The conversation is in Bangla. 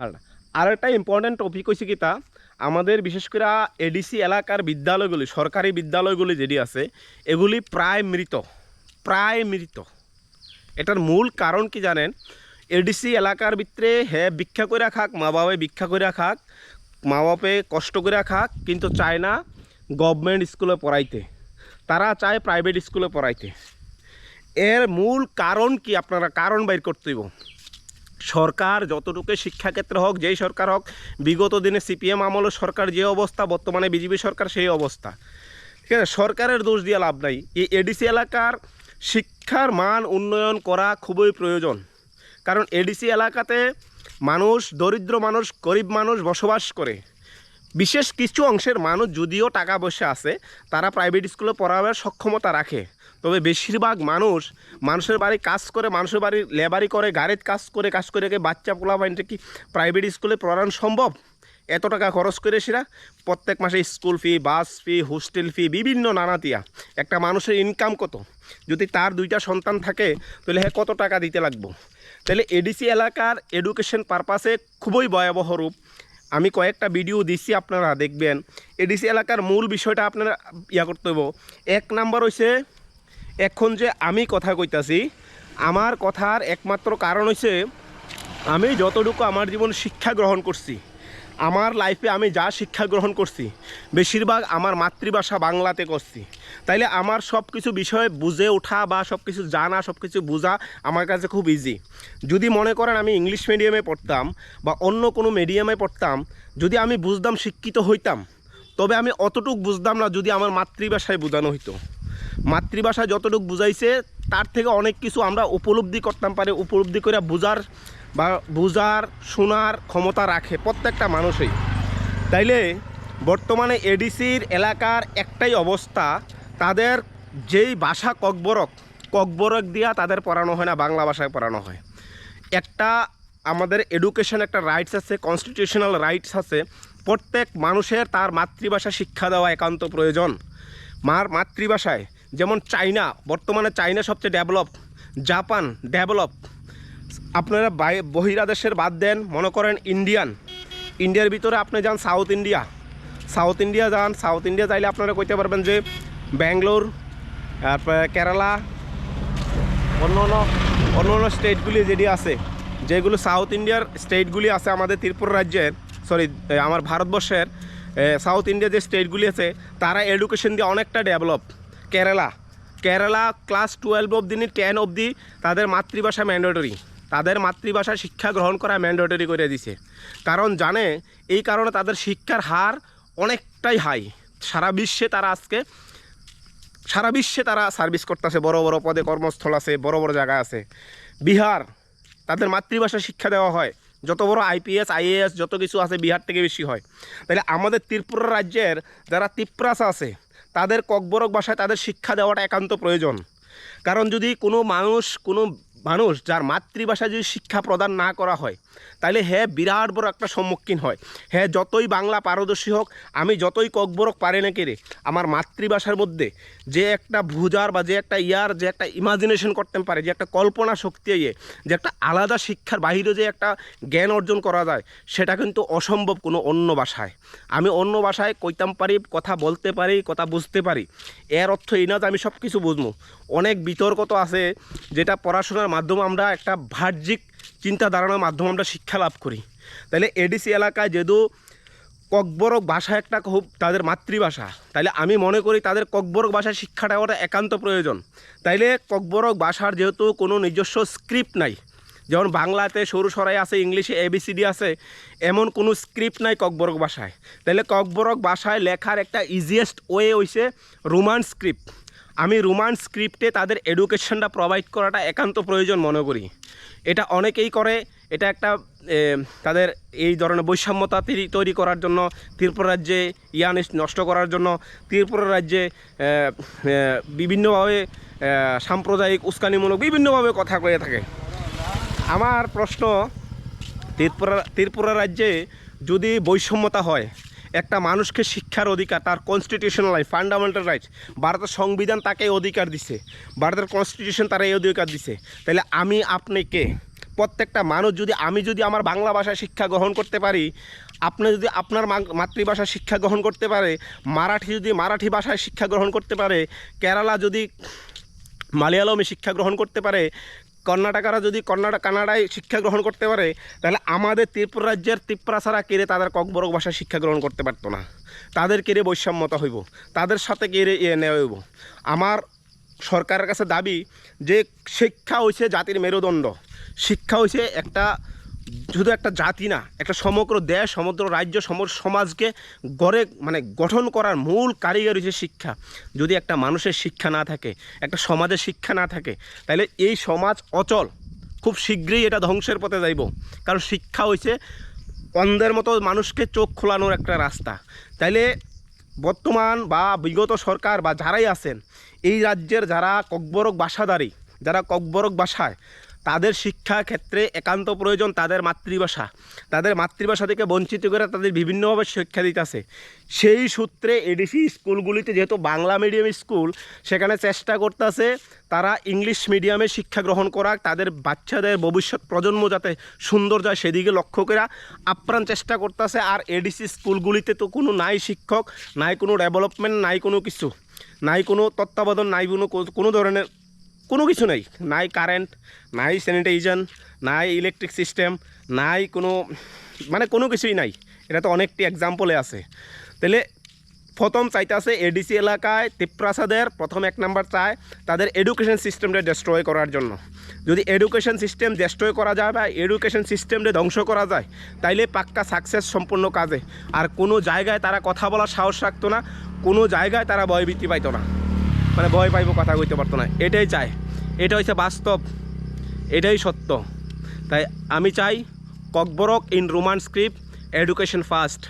আর একটা ইম্পর্টেন্ট টপিক হয়েছে কি তা, আমাদের বিশেষ করে এডিসি এলাকার বিদ্যালয়গুলি, সরকারি বিদ্যালয়গুলি যেটি আছে, এগুলি প্রায় মৃত প্রায় মৃত। এটার মূল কারণ কি জানেন? এডিসি এলাকার ভিতরে হ্যাঁ ভিক্ষা করে খাক, মা বাবাই ভিক্ষা করে খাক, মা বাপে কষ্ট করে খাক, কিন্তু চায় না গভর্নমেন্ট স্কুলে পড়াইতে। তারা চায় প্রাইভেট স্কুলে পড়াইতে। এর মূল কারণ কি আপনারা, কারণ বাইর করতে হইব। সরকার যতটুকু শিক্ষাক্ষেত্রে হোক, যেই সরকার হোক, বিগত দিনে সিপিএম আমলের সরকার যে অবস্থা, বর্তমানে বিজেপি সরকার সেই অবস্থা। ঠিক আছে? সরকারের দোষ দিয়ে লাভ নাই। এই এডিসি এলাকার শিক্ষার মান উন্নয়ন করা খুবই প্রয়োজন। কারণ এডিসি এলাকাতে মানুষ, দরিদ্র মানুষ, গরিব মানুষ বসবাস করে। বিশেষ কিছু অংশের মানুষ যদিও টাকা পয়সা আছে, তারা প্রাইভেট স্কুলে পড়াবার সক্ষমতা রাখে। তবে বেশিরভাগ মানুষ মানুষের বাড়ি কাজ করে, মানুষের বাড়ি লেবারি করে, গাড়ির কাজ করে কাজ করে বাচ্চা পোলা বাইনটা কি প্রাইভেট স্কুলে পড়ানো সম্ভব? এত টাকা খরচ করে সেরা? প্রত্যেক মাসে স্কুল ফি বাস ফি হোস্টেল ফি বিভিন্ন নানা নানাতিয়া। একটা মানুষের ইনকাম কত? যদি তার দুইটা সন্তান থাকে, তাহলে হ্যাঁ কত টাকা দিতে লাগবো? তাহলে এডিসি এলাকার এডুকেশন পারপাসে খুবই ভয়াবহ রূপ। আমি কয়েকটা ভিডিও দিচ্ছি আপনারা দেখবেন। এডিসি এলাকার মূল বিষয়টা আপনারা ইয়া করতে হইব। এক নাম্বার হয়েছে এখন যে আমি কথা কইতাছি, আমার কথার একমাত্র কারণ হয়েছে আমি যতটুকু আমার জীবন শিক্ষা গ্রহণ করছি। আমার লাইফে আমি যা শিক্ষা গ্রহণ করছি, বেশিরভাগ আমার মাতৃভাষা বাংলাতে করছি। তাইলে আমার সব কিছু বিষয়ে বুঝে ওঠা বা সব কিছু জানা সব কিছু বোঝা আমার কাছে খুব ইজি যদি মনে করেন আমি ইংলিশ মিডিয়ামে পড়তাম বা অন্য কোনো মিডিয়ামে পড়তাম, যদি আমি বুঝতাম, শিক্ষিত হইতাম, তবে আমি অতটুক বুঝতাম না যদি আমার মাতৃভাষায় বোঝানো হইতো। মাতৃভাষা যতটুকু বুঝাইছে, তার থেকে অনেক কিছু আমরা উপলব্ধি করতাম পারে, উপলব্ধি করে বোঝার বা বোঝার, শোনার ক্ষমতা রাখে প্রত্যেকটা মানুষই। তাইলে বর্তমানে এডিসির এলাকার একটাই অবস্থা, তাদের যেই ভাষা ককবরক ককবরক দিয়া তাদের পড়ানো হয় না, বাংলা ভাষায় পড়ানো হয়। একটা আমাদের এডুকেশন একটা রাইটস আছে কনস্টিটিউশনাল রাইটস আছে, প্রত্যেক মানুষের তার মাতৃভাষা শিক্ষা দেওয়া একান্ত প্রয়োজন। মার মাতৃভাষায়, যেমন চাইনা, বর্তমানে চাইনা সবচেয়ে ডেভেলপ জাপান ডেভেলপ আপনারা বহিরাদেশের বাদ দেন, মনে করেন ইন্ডিয়ান ইন্ডিয়ার ভিতরে আপনি যান সাউথ ইন্ডিয়া সাউথ ইন্ডিয়া যান সাউথ ইন্ডিয়া চাইলে আপনারা কইতে পারবেন যে ব্যাঙ্গালোর, তারপরে কেরালা অন্য অন্য অন্য অন্য স্টেটগুলি যেটি আছে, যেগুলো সাউথ ইন্ডিয়ার স্টেটগুলি আছে আমাদের ত্রিপুরা রাজ্যের সরি আমার ভারতবর্ষের সাউথ ইন্ডিয়া যে স্টেটগুলি আছে, তারা এডুকেশন দিয়ে অনেকটা develop Kerala. Kerala class twelve অবধি টেন অবধি তাদের মাতৃভাষা ম্যান্ডেটরি তাদের মাতৃভাষায় শিক্ষা গ্রহণ করা ম্যান্ডেটরি করে দিছে। কারণ জানে, এই কারণে তাদের শিক্ষার হার অনেকটাই হাই সারা বিশ্বে তারা আজকে, সারা বিশ্বে তারা সার্ভিস করতেছে, বড় বড় পদে কর্মস্থল আছে, বড় বড় জায়গা আছে। বিহার, তাদের মাতৃভাষায় শিক্ষা দেওয়া হয়। যত বড় আইপিএস আইএএস যত কিছু আছে বিহার থেকে বেশি হয়। তাহলে আমাদের ত্রিপুরা রাজ্যের যারা তিপ্রাস আছে, তাদের ককবরক ভাষায় তাদের শিক্ষা দেওয়াটা একান্ত প্রয়োজন। কারণ যদি কোনো মানুষ কোনো মানুষ যার মাতৃভাষায় যদি শিক্ষা প্রদান না করা হয় তাহলে হ্যাঁ বিরাট বড় একটা সম্মুখীন হয়। হ্যাঁ যতই বাংলা পারদর্শী হোক, আমি যতই ককবরক পারে না কেড়ে আমার মাতৃভাষার মধ্যে যে একটা ভুজার বা যে একটা ইয়ার, যে একটা ইমাজিনেশন করতে পারে, যে একটা কল্পনা শক্তি ইয়ে যে একটা আলাদা শিক্ষার বাহিরে যে একটা জ্ঞান অর্জন করা যায়, সেটা কিন্তু অসম্ভব কোনো অন্য ভাষায়। আমি অন্য ভাষায় কইতাম পারি, কথা বলতে পারি, কথা বুঝতে পারি। এর অর্থ এই না যে আমি সব কিছু বুঝব অনেক বিতর্ক তো আছে, যেটা পড়াশোনার মাধ্যমে আমরা একটা বাহ্যিক চিন্তা ধারণার মাধ্যমে আমরা শিক্ষা লাভ করি। তাহলে এডিসি এলাকায় যেহেতু ককবরক ভাষা একটা খুব তাদের মাতৃভাষা, তাইলে আমি মনে করি তাদের ককবরক ভাষায় শিক্ষাটা ওটা একান্ত প্রয়োজন। তাইলে ককবরক ভাষার যেহেতু কোনো নিজস্ব স্ক্রিপ্ট নাই, যেমন বাংলাতে সরু সরাই আছে, ইংলিশে এবিসিডি আছে, এমন কোনো স্ক্রিপ্ট নাই ককবরক ভাষায়। তাহলে ককবরক ভাষায় লেখার একটা ইজিয়েস্ট ওয়ে হইছে রোমান স্ক্রিপ্ট আমি রোমান স্ক্রিপ্টে তাদের এডুকেশনটা প্রোভাইড করাটা একান্ত প্রয়োজন মনে করি। এটা অনেকেই করে, এটা একটা তাদের এই ধরনের বৈষম্যতা তৈরি- করার জন্য, ত্রিপুরা রাজ্যে ইয়ান নষ্ট করার জন্য, ত্রিপুরা রাজ্যে বিভিন্নভাবে সাম্প্রদায়িক উস্কানিমূলক বিভিন্নভাবে কথা কয়ে থাকে। আমার প্রশ্ন, ত্রিপুরা ত্রিপুরা রাজ্যে যদি বৈষম্যতা হয় একটা মানুষকে শিক্ষার অধিকার, তার কনস্টিটিউশনাল রাইট ফান্ডামেন্টাল রাইট ভারতের সংবিধান তাকে অধিকার দিছে। ভারতের কনস্টিটিউশন তারা এই অধিকার দিছে। তাহলে আমি, আপনি কে? প্রত্যেকটা মানুষ যদি, আমি যদি আমার বাংলা ভাষায় শিক্ষা গ্রহণ করতে পারি, আপনি যদি আপনার মাতৃভাষায় শিক্ষা গ্রহণ করতে পারে, মারাঠি যদি মারাঠি ভাষায় শিক্ষা গ্রহণ করতে পারে, কেরালা যদি মালয়ালমে শিক্ষা গ্রহণ করতে পারে কর্ণাটকারা যদি কর্ণাটক, কানাডায় শিক্ষা গ্রহণ করতে পারে, তাহলে আমাদের ত্রিপুরা রাজ্যের ত্রিপুরা ছাড়া কেড়ে তাদের ককবরক ভাষায় শিক্ষা গ্রহণ করতে পারতো না। তাদের কেড়ে বৈষম্যতা হইব। তাদের সাথে কেড়ে ইয়ে নেওয়া হইব। আমার সরকারের কাছে দাবি যে শিক্ষা হয়েছে জাতির মেরুদণ্ড। শিক্ষা হয়েছে একটা শুধু একটা জাতি না, একটা সমগ্র দেশ, সমগ্র রাজ্য, সমগ্র সমাজকে গড়ে মানে গঠন করার মূল কারিগর হচ্ছে শিক্ষা। যদি একটা মানুষের শিক্ষা না থাকে, একটা সমাজের শিক্ষা না থাকে, তাহলে এই সমাজ অচল। খুব শীঘ্রই এটা ধ্বংসের পথে যাইব। কারণ শিক্ষা হয়েছে অন্ধের মতো মানুষকে চোখ খোলানোর একটা রাস্তা। তাইলে বর্তমান বা বিগত সরকার বা যারাই আছেন, এই রাজ্যের যারা ককবরক ভাষাদারী যারা ককবরক ভাষায় তাদের শিক্ষা ক্ষেত্রে একান্ত প্রয়োজন তাদের মাতৃভাষা। তাদের মাতৃভাষা থেকে বঞ্চিত করে তাদের বিভিন্নভাবে শিক্ষা দিতেছে সেই সূত্রে এডিসি স্কুলগুলিতে যেহেতু বাংলা মিডিয়াম স্কুল সেখানে চেষ্টা করতেছে তারা ইংলিশ মিডিয়ামে শিক্ষা গ্রহণ করা তাদের বাচ্চাদের ভবিষ্যৎ প্রজন্ম যাতে সুন্দর যায় সেদিকে লক্ষ্য করে আপ্রাণ চেষ্টা করতেছে আর এডিসি স্কুলগুলিতে তো কোনো নাই শিক্ষক, নাই কোনো ডেভেলপমেন্ট নাই কোনো কিছু, নাই কোনো তত্ত্বাবধান, নাই কোনো কোনো ধরনের কোনো কিছু নেই। নাই কারেন্ট নাই স্যানিটাইজেশন নাই ইলেকট্রিক সিস্টেম নাই কোনো মানে কোনো কিছুই নাই। এটা তো অনেকটি এক্সাম্পলে আছে। তাহলে প্রথম চাইতেছে এডিসি এলাকায় তিপ্রাসাদের, প্রথম এক নাম্বার চায় তাদের এডুকেশন সিস্টেমটা ডেস্ট্রয় করার জন্য। যদি এডুকেশন সিস্টেম ডেস্ট্রয় করা যায় বা এডুকেশন সিস্টেমটা ধ্বংস করা যায়, তাইলে পাক্কা সাকসেস সম্পূর্ণ কাজে। আর কোনো জায়গায় তারা কথা বলার সাহস রাখতো না, কোনো জায়গায় তারা ভয়ভীতি পাইতো না। মানে ভয় পাইব কথা কইতে পারতো না। এটাই চাই। এটা হচ্ছে বাস্তব। এটাই সত্য। তাই আমি চাই Kokborok in Roman script, education first.